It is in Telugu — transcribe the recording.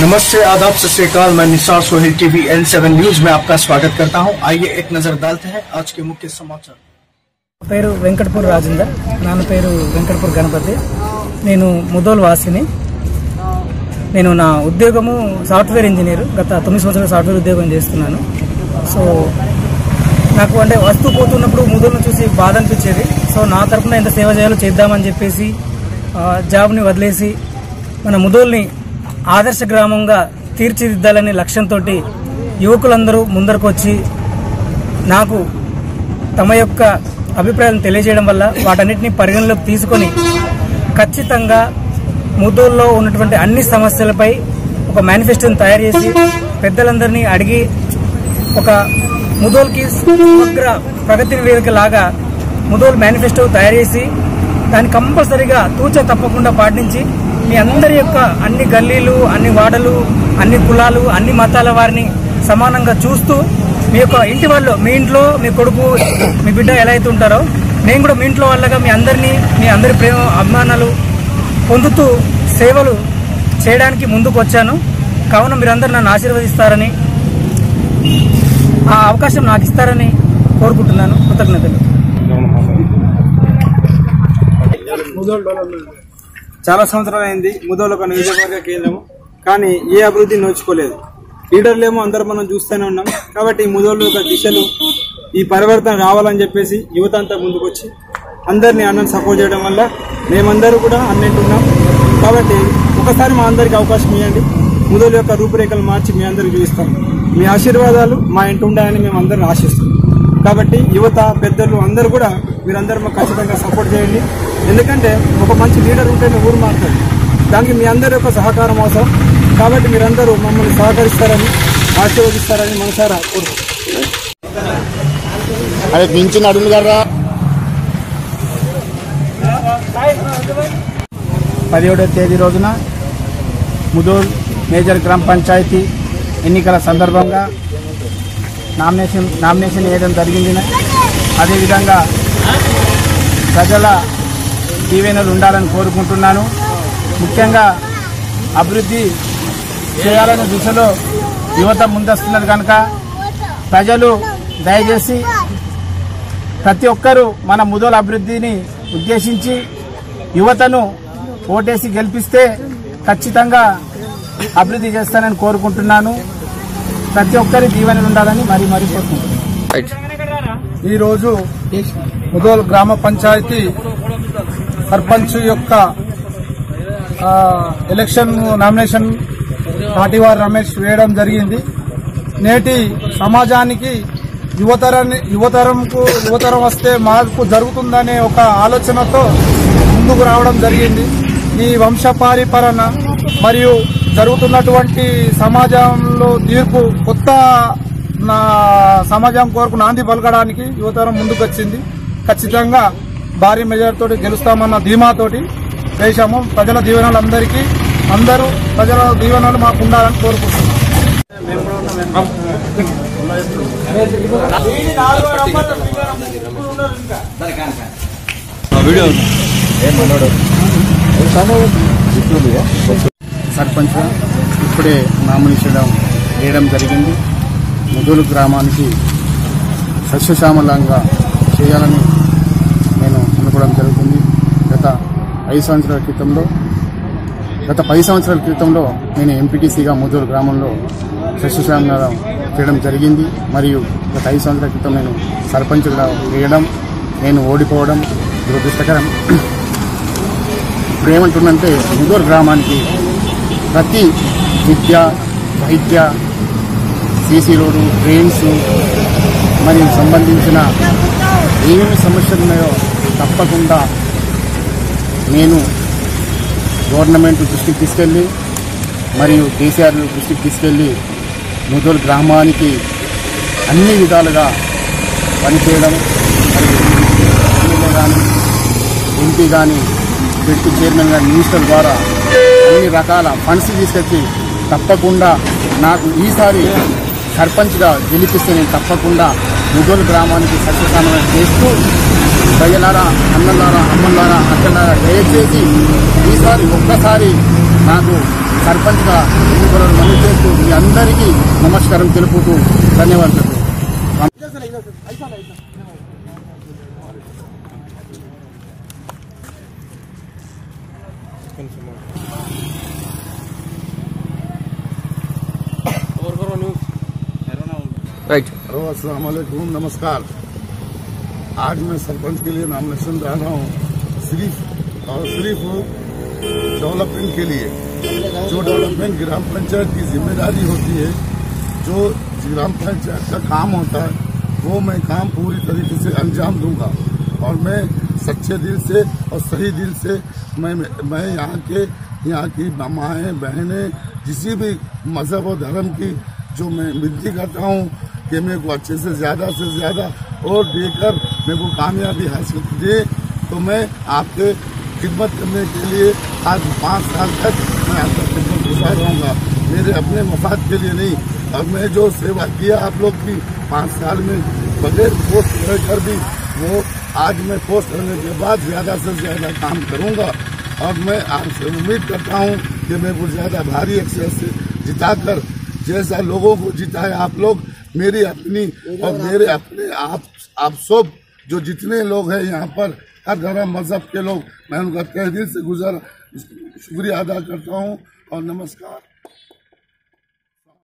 नमस्ते आदाब सत श्रीकाल मैं Nisar Sohail TV N seven news में आपका स्वागत करता हूं आइए एक नजर डालते हैं आज के मुख्य समाचार పేరు వెంకటపూర్ రాజేందర్ నాన్న పేరు వెంకటపూర్ గణపతి నేను ముదోల్ వాసిని నేను నా ఉద్యోగము సాఫ్ట్వేర్ ఇంజనీర్ గత తొమ్మిది సంవత్సరాల సాఫ్ట్వేర్ ఉద్యోగం చేస్తున్నాను సో నాకు అంటే వస్తూ పోతున్నప్పుడు ముదోల్ను చూసి బాధ అనిపించేది సో నా తరపున ఎంత సేవ చేయాలో చేద్దామని చెప్పేసి ఆ, జాబ్ని వదిలేసి మన ముదోల్ని ఆదర్శ గ్రామంగా తీర్చిదిద్దాలనే లక్ష్యంతో యువకులందరూ ముందరకు వచ్చి నాకు తమ యొక్క అభిప్రాయాలను తెలియజేయడం వల్ల వాటన్నిటిని పరిగణలోకి తీసుకొని ఖచ్చితంగా ముద్దూరులో ఉన్నటువంటి అన్ని సమస్యలపై ఒక మేనిఫెస్టోని తయారు చేసి పెద్దలందరినీ అడిగి ఒక ముదోల్కి సమగ్ర ప్రగతి నివేదిక లాగా ముదోల్ మేనిఫెస్టో తయారు చేసి దాన్ని కంపల్సరీగా తూచ తప్పకుండా పాటించి మీ అందరి యొక్క అన్ని గల్లీలు అన్ని వాడలు అన్ని కులాలు అన్ని మతాల వారిని సమానంగా చూస్తూ మీ యొక్క ఇంటి వాళ్ళు మీ ఇంట్లో మీ కొడుకు మీ బిడ్డ ఎలా అయితే ఉంటారో నేను కూడా మీ ఇంట్లో వాళ్ళగా మీ అందరినీ మీ అందరి ప్రేమ అభిమానాలు పొందుతూ సేవలు చేయడానికి ముందుకు వచ్చాను. కావున మీరందరూ నన్ను ఆశీర్వదిస్తారని ఆ అవకాశం నాకు ఇస్తారని కోరుకుంటున్నాను. కృతజ్ఞతలు. చాలా సంవత్సరాలు అయింది. ముదోలు నియోజకవర్గ కేంద్రము కానీ ఏ అభివృద్ధి నోచుకోలేదు. లీడర్లేమో అందరు మనం చూస్తూనే ఉన్నాం. కాబట్టి ముదోళ్ళు ఒక యొక్క దిశలు ఈ పరివర్తన రావాలని చెప్పేసి యువత అంతా ముందుకొచ్చి అందరినీ అన్నం సపోర్ట్ చేయడం వల్ల మేమందరూ కూడా అన్నింటున్నాం కాబట్టి ఒకసారి మా అందరికి అవకాశం ఇవ్వండి. ముదోలు యొక్క రూపురేఖలు మార్చి మీ అందరికి చూపిస్తాం. మీ ఆశీర్వాదాలు మా ఇంటి ఉండాలని మేము అందరం ఆశిస్తున్నాం. కాబట్టి యువత పెద్దలు అందరూ కూడా మీరందరూ మాకు ఖచ్చితంగా సపోర్ట్ చేయండి. ఎందుకంటే ఒక మంచి లీడర్ ఉంటేనే ఊరు మారుతుంది. దానికి మీ అందరి యొక్క సహకారం అవసరం. కాబట్టి మీరందరూ మమ్మల్ని సహకరిస్తారని ఆశీర్వదిస్తారని మనసారా కోరుకుంటున్నాను అదే దించి నడుము కదా పదిహేడవ తేదీ రోజున ముదూర్ మేజర్ గ్రామ పంచాయతీ ఎన్నికల సందర్భంగా నామినేషన్ నామినేషన్ వేయడం జరిగింది. అదేవిధంగా ప్రజల దీవెనలు ఉండాలని కోరుకుంటున్నాను. ముఖ్యంగా అభివృద్ధి చేయాలనే దిశలో యువత ముందస్తున్నది కనుక ప్రజలు దయచేసి ప్రతి ఒక్కరూ మన ముదోల అభివృద్ధిని ఉద్దేశించి యువతను ఓటేసి గెలిపిస్తే ఖచ్చితంగా అభివృద్ధి చేస్తానని కోరుకుంటున్నాను. ప్రతి ఒక్కరి దీవెనలు ఉండాలని మరీ మరీ కోరుకుంటున్నాను. ఈరోజు ముదోల్ గ్రామ పంచాయతీ సర్పంచ్ యొక్క ఎలక్షన్ నామినేషన్ పాటివారి రమేష్ వేయడం జరిగింది. నేటి సమాజానికి యువతరాన్ని యువతరంకు యువతరం వస్తే మార్పు జరుగుతుందనే ఒక ఆలోచనతో ముందుకు రావడం జరిగింది. ఈ వంశపారిపరణ మరియు జరుగుతున్నటువంటి సమాజంలో తీర్పు కొత్త నా సమాజం కొరకు నాంది పలకడానికి యువతరం ముందుకొచ్చింది. ఖచ్చితంగా భారీ మెజార్ గెలుస్తామన్న ధీమాతోటి వేశాము ప్రజల దీవెనలు అందరికీ అందరూ ప్రజల దీవెనలు మాకు ఉండాలని కోరుకుంటున్నాం. సర్పంచ్ ఇప్పుడే నామినేషన్ వేయడం జరిగింది. ముదులు గ్రామానికి సస్యశ్యామలంగా చేయాలని చేసుకోవడం జరుగుతుంది. గత ఐదు సంవత్సరాల క్రితంలో గత పది సంవత్సరాల క్రితంలో నేను ఎంపీటీసీగా ముదూరు గ్రామంలో సస్యశ్యామల చేయడం జరిగింది. మరియు గత ఐదు సంవత్సరాల క్రితం నేను సర్పంచ్గా వేయడం నేను ఓడిపోవడం దురదృష్టకరం. ఇప్పుడు ఏమంటుందంటే ముదూరు గ్రామానికి ప్రతి విద్య వైద్య సీసీ రోడ్డు ట్రైన్స్ మరియు సంబంధించిన ఏమేమి సమస్యలు ఉన్నాయో తప్పకుండా నేను గవర్నమెంట్ దృష్టికి తీసుకెళ్ళి మరియు కేసీఆర్ దృష్టికి తీసుకెళ్ళి ముదోల్ గ్రామానికి అన్ని విధాలుగా పనిచేయడం మరియు ఎమ్మెల్యే కానీ ఎంపీ కానీ డిప్యూటీ చైర్మన్ కానీ మినిస్టర్ ద్వారా అన్ని రకాల ఫండ్స్ తీసుకొచ్చి తప్పకుండా నాకు ఈసారి సర్పంచ్గా గెలిపిస్తే నేను తప్పకుండా ముదోలు గ్రామానికి సత్యసానం చేస్తూ ప్రజలారా అన్నలారా అమ్మలారా అక్కలారా దయచేసి ఈసారి ఒక్కసారి నాకు సర్పంచ్గా ఎన్నికలను మనం చేస్తూ మీ అందరికీ నమస్కారం తెలుపుతూ ధన్యవాదాలు రైట్ హలో అస్సలం నమస్కారం. आज मैं सरपंच के लिए नामिनेशन डाल रहा हूँ। सिर्फ़ और सिर्फ़ डेवलपमेंट के लिए। जो डेवलपमेंट ग्राम पंचायत की ज़िम्मेदारी होती है, जो ग्राम पंचायत का काम होता है, वो मैं काम पूरी तरीके से अंजाम दूँगा। और मैं सच्चे दिल से और सही दिल से मैं मैं यहाँ के, यहाँ की मामाएँ, बहनें किसी भी मज़हब और धर्म की जो मैं विनती करता हूँ कि मेरे को अच्छे से, ज़्यादा से ज़्यादा और देकर मेरे को कामयाबी हासिल दे तो मैं आपके खिदमत करने के लिए आज पाँच साल तक मैं आपका खिदमत गुजार रहूँगा। मेरे अपने मफाद के लिए नहीं और मैं जो सेवा किया आप लोग की, पाँच साल में बगैर पोस्ट रहकर भी, वो आज मैं पोस्ट रहने के बाद ज़्यादा से ज़्यादा काम करूँगा। और मैं आपसे उम्मीद करता हूँ कि मैं कुछ ज़्यादा भारी अक्षर से जिताकर, जैसा लोगों को जिताए आप लोग, मेरी अपनी और मेरे अपने आप आप सब जो जितने लोग हैं यहाँ पर, हर धर्म मज़हब के लोग, मैं उनका तह दिल से गुजर, शुक्रिया अदा करता हूँ और नमस्कार।